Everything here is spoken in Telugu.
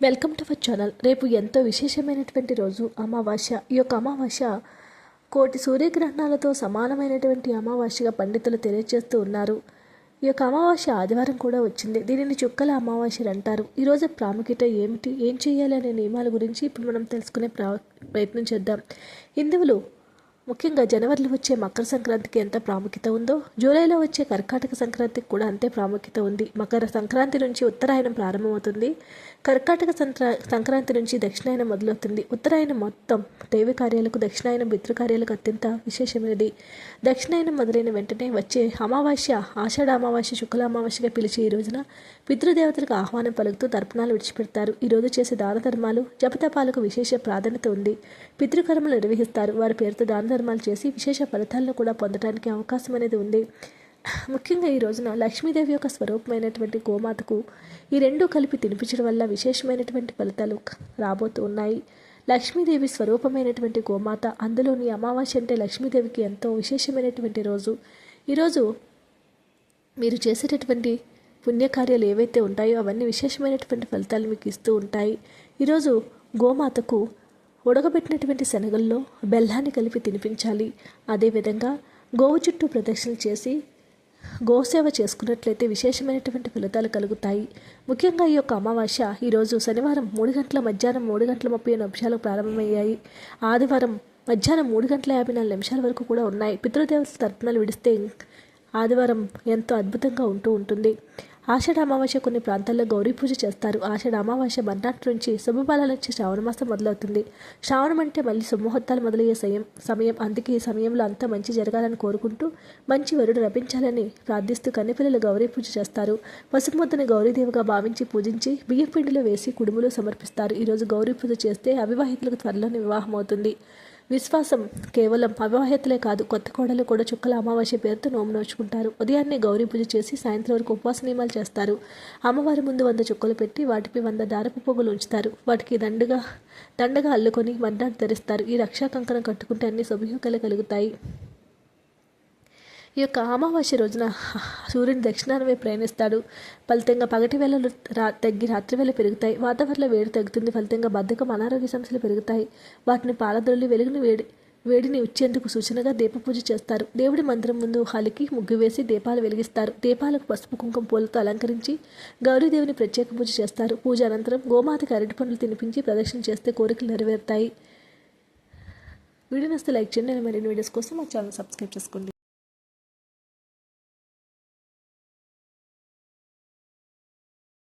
వెల్కమ్ టు అవర్ ఛానల్ రేపు ఎంతో విశేషమైనటువంటి రోజు అమావాస్య. ఈ యొక్క అమావాస్య కోటి సూర్యగ్రహణాలతో సమానమైనటువంటి అమావాస్యగా పండితులు తెలియజేస్తూ ఉన్నారు. ఈ యొక్క అమావాస్య ఆదివారం కూడా వచ్చింది. దీనిని చుక్కల అమావాస్యలు అంటారు. ఈరోజు ప్రాముఖ్యత ఏమిటి? ఏం చేయాలి అనే నియమాల గురించి ఇప్పుడు మనం తెలుసుకునే ప్రయత్నం చేద్దాం. హిందువులు ముఖ్యంగా జనవరిలో వచ్చే మకర సంక్రాంతికి ఎంత ప్రాముఖ్యత ఉందో జూలైలో వచ్చే కర్కాటక సంక్రాంతికి కూడా అంతే ప్రాముఖ్యత ఉంది. మకర సంక్రాంతి నుంచి ఉత్తరాయణం ప్రారంభమవుతుంది. కర్కాటక సంక్రా సంక్రాంతి నుంచి దక్షిణాయనం మొదలవుతుంది. ఉత్తరాయణం మొత్తం దైవ కార్యాలకు దక్షిణాయనం పితృకార్యాలకు అత్యంత విశేషమైనది. దక్షిణాయనం మొదలైన వెంటనే వచ్చే అమావాస్య ఆషాఢ అమావాస్య శుక్ల అమావాస్యగా పిలిచి ఈ రోజున పితృదేవతలకు ఆహ్వానం పలుకుతూ తర్పణాలు విడిచిపెడతారు. ఈ రోజు చేసే దాన ధర్మాలు జపతపాలకు విశేష ప్రాధాన్యత ఉంది. పితృకర్మలు నిర్వహిస్తారు. వారి పేరుతో దాన ధర్మాలు చేసి విశేష ఫలితాలను కూడా పొందడానికి అవకాశం అనేది ఉంది. ముఖ్యంగా ఈ రోజున లక్ష్మీదేవి యొక్క స్వరూపమైనటువంటి గోమాతకు ఈ రెండు కలిపి తినిపించడం వల్ల విశేషమైనటువంటి ఫలితాలు రాబోతూ ఉన్నాయి. లక్ష్మీదేవి స్వరూపమైనటువంటి గోమాత అందులోని అమావాస్య అంటే లక్ష్మీదేవికి ఎంతో విశేషమైనటువంటి రోజు. ఈరోజు మీరు చేసేటటువంటి పుణ్యకార్యాలు ఏవైతే ఉంటాయో అవన్నీ విశేషమైనటువంటి ఫలితాలు మీకు ఇస్తూ ఉంటాయి. ఈరోజు గోమాతకు ఉడకబెట్టినటువంటి శనగల్లో బెల్లాన్ని కలిపి తినిపించాలి. అదేవిధంగా గోవు చుట్టూ ప్రదక్షిణ చేసి గోసేవ చేసుకున్నట్లయితే విశేషమైనటువంటి ఫలితాలు కలుగుతాయి. ముఖ్యంగా ఈ యొక్క అమావాస్య ఈరోజు శనివారం మూడు గంటల మధ్యాహ్నం మూడు గంటల ముప్పై నిమిషాలు ప్రారంభమయ్యాయి. ఆదివారం మధ్యాహ్నం మూడు గంటల యాభై నాలుగు నిమిషాల వరకు కూడా ఉన్నాయి. పితృదేవతల తర్పణాలు విడిస్తే ఆదివారం ఎంతో అద్భుతంగా ఉంటూ ఉంటుంది. ఆషాఢ అమావాస్య కొన్ని ప్రాంతాల్లో గౌరీ పూజ చేస్తారు. ఆషాఢ అమావాస్య మర్నాటి నుంచి శుభఫలాల నుంచి శ్రావణ మాసం మొదలవుతుంది. శ్రావణం అంటే మళ్ళీ శుభముహూర్తాలు మొదలయ్యే సమయం సమయం. అందుకే ఈ సమయంలో అంతా మంచి జరగాలని కోరుకుంటూ మంచి వరుడు లభించాలని ప్రార్థిస్తూ కన్నెపిల్లలు గౌరీ పూజ చేస్తారు. పసుపుముద్దని గౌరీదేవిగా భావించి పూజించి బియ్యం పిండిలో వేసి కుడుములు సమర్పిస్తారు. ఈరోజు గౌరీ పూజ చేస్తే అవివాహితులకు త్వరలోనే వివాహం అవుతుంది విశ్వాసం కేవలం అవివాహితలే కాదు కొత్త కోడలు కూడా చుక్కల అమావాస్య పేరుతో నోము నోచుకుంటారు. ఉదయాన్నే గౌరీ పూజ చేసి సాయంత్రం వరకు ఉపవాస నియమాలు చేస్తారు. అమ్మవారి ముందు వంద చుక్కలు పెట్టి వాటిపై వంద దారపు పొగులు ఉంచుతారు. వాటికి దండగా దండగా అల్లుకొని వడ్డాడు ధరిస్తారు. ఈ రక్షా కంకణం కట్టుకుంటే అన్ని శుభయోగాలు కలుగుతాయి. ఈ యొక్క అమావాస్య రోజున సూర్యుని దక్షిణానమే ప్రయాణిస్తాడు. ఫలితంగా పగటి వేళలు రా తగ్గి రాత్రి వేళ పెరుగుతాయి. వాతావరణంలో వేడి తగ్గుతుంది. ఫలితంగా బద్ధకం అనారోగ్య సమస్యలు పెరుగుతాయి. వాటిని పాలదొల్లి వెలుగుని వేడి వేడిని ఇచ్చేందుకు సూచనగా దీప పూజ చేస్తారు. దేవుడి మందిరం ముందు హలికి ముగ్గు వేసి దీపాలు వెలిగిస్తారు. దీపాలకు పసుపు కుంకుమ పూలతో అలంకరించి గౌరీదేవిని ప్రత్యేక పూజ చేస్తారు. పూజ అనంతరం గోమాతకి అరటి పండ్లు తినిపించి ప్రదక్షిణ చేస్తే కోరికలు నెరవేరుతాయి. వీడియో నస్తే లైక్ చేయండి. మరిన్ని వీడియోస్ కోసం మా ఛానల్ సబ్స్క్రైబ్ చేసుకోండి.